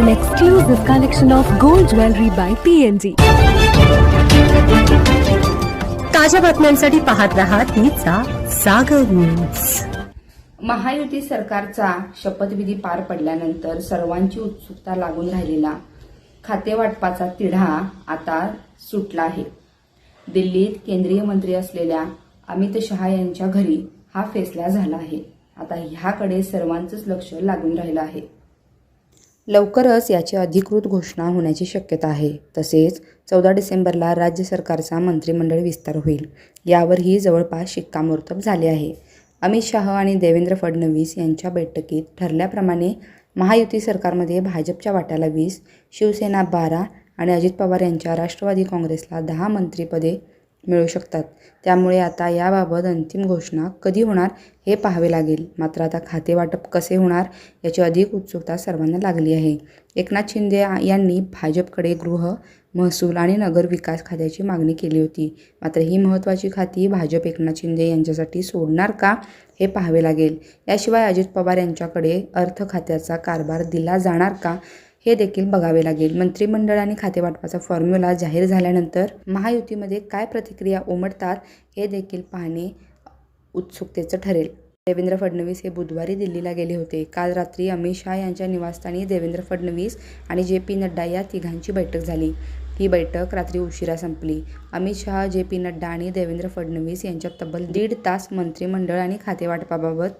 an exclusive collection of gold jewelry by PNG. ताज्या बातम्यांसाठी पाहत रहा तिचा सागर न्यूज महायुती सरकारचा शपथविधी पार पडल्यानंतर सर्वांची उत्सुकता लागून राहिलेला खातेवाटपाचा तिढा आता सुटला आहे. दिल्लीत केंद्रीय मंत्री असलेल्या अमित शहा यांच्या घरी हा फैसला झाला आहे. आता ह्याकडे सर्वांचंच लक्ष लागून राहिलं आहे. लवकरच याची अधिकृत घोषणा होण्याची शक्यता आहे. तसेच चौदा डिसेंबरला राज्य सरकारचा मंत्रिमंडळ विस्तार होईल. यावरही जवळपास शिक्कामोर्तब झाले आहे. अमित शाह आणि देवेंद्र फडणवीस यांच्या बैठकीत ठरल्याप्रमाणे महायुती सरकारमध्ये भाजपच्या वाट्याला वीस शिवसेना बारा आणि अजित पवार यांच्या राष्ट्रवादी काँग्रेसला दहा मंत्रिपदे मिळू शकतात. त्यामुळे आता याबाबत अंतिम घोषणा कधी होणार हे पाहावे लागेल. मात्र आता खाते वाटप कसे होणार याची अधिक उत्सुकता सर्वांना लागली आहे. एकनाथ शिंदे यांनी भाजपकडे गृह महसूल आणि नगर विकास खात्याची मागणी केली होती. मात्र ही महत्त्वाची खाती भाजप एकनाथ शिंदे यांच्यासाठी सोडणार का हे पाहावे लागेल. याशिवाय अजित पवार यांच्याकडे अर्थ खात्याचा कारभार दिला जाणार का हे देखील बघावे लागेल. मंत्रिमंडळ आणि खातेवाटपाचा फॉर्म्युला जाहीर झाल्यानंतर महायुतीमध्ये काय प्रतिक्रिया उमटतात हे देखील पाहणे उत्सुकतेचं ठरेल. देवेंद्र फडणवीस हे बुधवारी दिल्लीला गेले होते. काल रात्री अमित शहा यांच्या निवासस्थानी देवेंद्र फडणवीस आणि जे पी नड्डा या तिघांची बैठक झाली. ही बैठक रात्री उशिरा संपली. अमित शहा जे पी नड्डा आणि देवेंद्र फडणवीस यांच्यात तब्बल दीड तास मंत्रिमंडळ आणि खातेवाटपाबाबत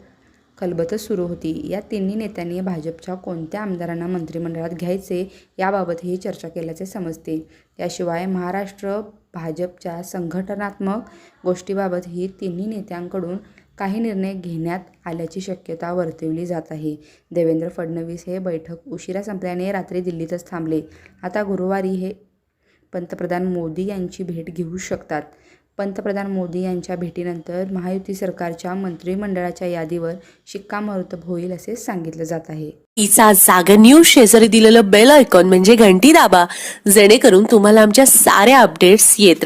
खलबतच सुरू होती. या तिन्ही नेत्यांनी भाजपच्या कोणत्या आमदारांना मंत्रिमंडळात घ्यायचे याबाबतही चर्चा केल्याचे समजते. याशिवाय महाराष्ट्र भाजपच्या संघटनात्मक गोष्टीबाबतही तिन्ही नेत्यांकडून काही निर्णय घेण्यात आल्याची शक्यता वर्तवली जात आहे. देवेंद्र फडणवीस हे बैठक उशिरा संपल्याने रात्री दिल्लीतच थांबले. आता गुरुवारी हे पंतप्रधान मोदी यांची भेट घेऊ शकतात. पंतप्रधान मोदी यांच्या भेटीनंतर महायुती सरकारच्या मंत्रिमंडळाच्या यादीवर शिक्कामोर्तब होईल असे सांगितलं जात आहे. तिचा जागर न्यूज शेजारी दिलेलं बेल आयकॉन म्हणजे घंटी दाबा जेणेकरून तुम्हाला आमच्या साऱ्या अपडेट्स येत